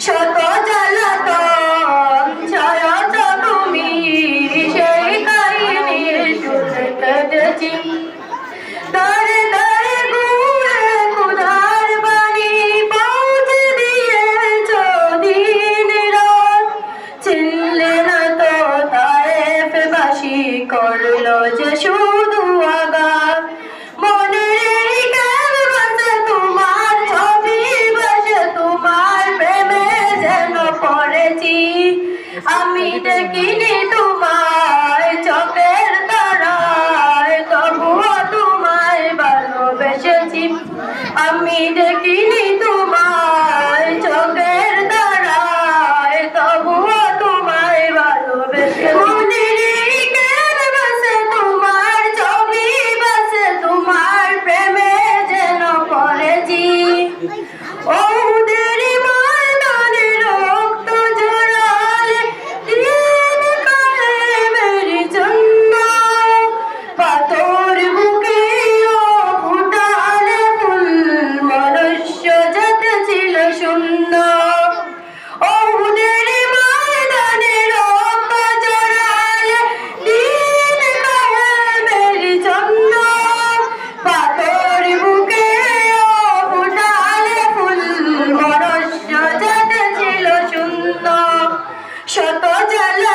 শত জালাতন কিনে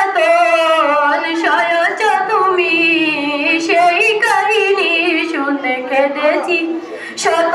যতন সয়চ তুমি সেই কাহিনী শুনে কেঁদেছি শত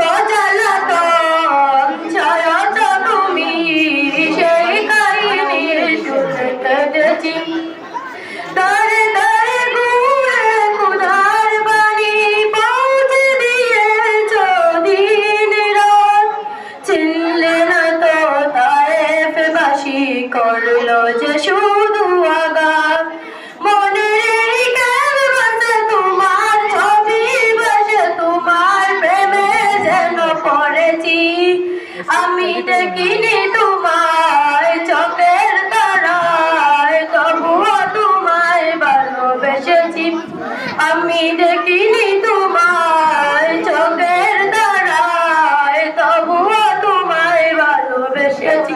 আমি দেখিনি তোমায় চোখের দ্বারায় তবুও তোমায় ভালোবেসেছি